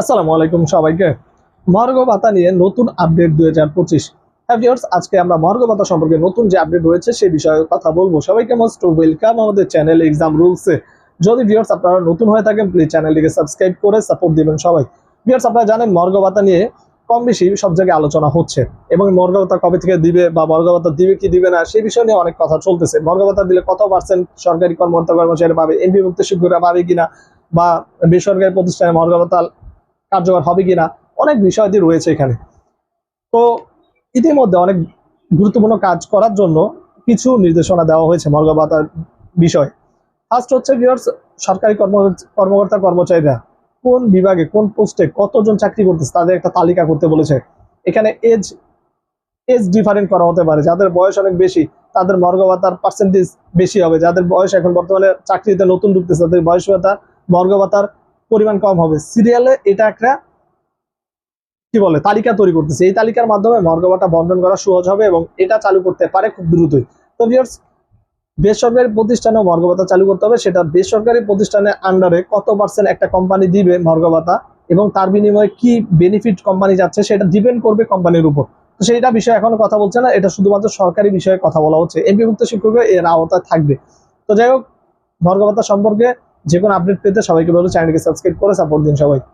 আসসালামু আলাইকুম সবাইকে। মহার্ঘ ভাতা নিয়ে নতুন আপডেট দুই হাজার পঁচিশ। আজকে আমরা মহার্ঘ ভাতা সম্পর্কে নতুন যে আপডেট রয়েছে সেই বিষয়ে কথা বলব। সবাইকে মোস্ট ওয়েলকাম আমাদের চ্যানেল এক্সাম রুলসে যদি ভিউয়ার্স আপনারা নতুন হয়ে থাকেন প্লিজ চ্যানেলটিকে সাবস্ক্রাইব করে সাপোর্ট দিবেন সবাই। ভিউয়ার্স আপনারা জানেন মহার্ঘ ভাতা নিয়ে কম বেশি সব জায়গায় আলোচনা হচ্ছে। এবং মর্গ ভাতা কবে থেকে দিবে বা মর্গ ভাতা দিবে কি দিবে না, সেই বিষয় নিয়ে অনেক কথা চলতেছে। মর্গ ভাতা দিলে কত পার্সেন্ট সরকারি কর্মকর্তা কর্মচারী পাবে এমপিভুক্ত শিক্ষকরা পাবে কিনা? বা বেসরকারি প্রতিষ্ঠানে মর্গ ভাতা কার্যকর হবে কিনা, অনেক বিষয়াদি রয়েছে এখানে। তো ইতিমধ্যে অনেক গুরুত্বপূর্ণ কাজ করার জন্য কিছু নির্দেশনা দেওয়া হয়েছে মর্গ ভাতার বিষয়। ফার্স্ট হচ্ছে ভিউয়ার্স সরকারি কর্ম কর্মকর্তা কর্মচারীরা কোন বিভাগে, কোন পোস্টে কতজন চাকরি করতেছে তাদের একটা তালিকা করতে বলেছে। এখানে এজ এজ ডিফারেন্ট করা হতে পারে। যাদের বয়স অনেক বেশি, তাদের মর্গ ভাতার পার্সেন্টেজ বেশি হবে। যাদের বয়স এখন বর্তমানে চাকরিতে নতুন ঢুকতেছে, তাদের বয়স ভাতা মর্গ ভাতার পরিমাণ কম হবে। সিরিয়ালে এটা একটা, কি বলে, তালিকা তৈরি করতেছে। এই তালিকার মাধ্যমে মর্গ ভাতা বন্টন করা সহজ হবে এবং এটা চালু করতে পারে খুব দ্রুতই। তো ভিউয়ার্স বেসরকারি প্রতিষ্ঠানেও মর্গবাতা চালু করতে হবে। সেটা বেসরকারি প্রতিষ্ঠানের আন্ডারে কত পার্সেন্ট একটা কোম্পানি দিবে মর্গ ভাতা এবং তার বিনিময়ে কি বেনিফিট কোম্পানি যাচ্ছে সেটা ডিপেন্ড করবে কোম্পানির উপর। তো সেইটা বিষয়ে এখনও কথা বলছে না। এটা শুধুমাত্র সরকারি বিষয়ে কথা বলা হচ্ছে। এমপিভুক্ত শিক্ষকের এর আওতায় থাকবে। তো যাই হোক মর্গ ভাতা সম্পর্কে যে কোনো আপডেট পেতে সবাইকে বলব চ্যানেলকে সাবস্ক্রাইব করে সাপোর্ট দিন সবাই।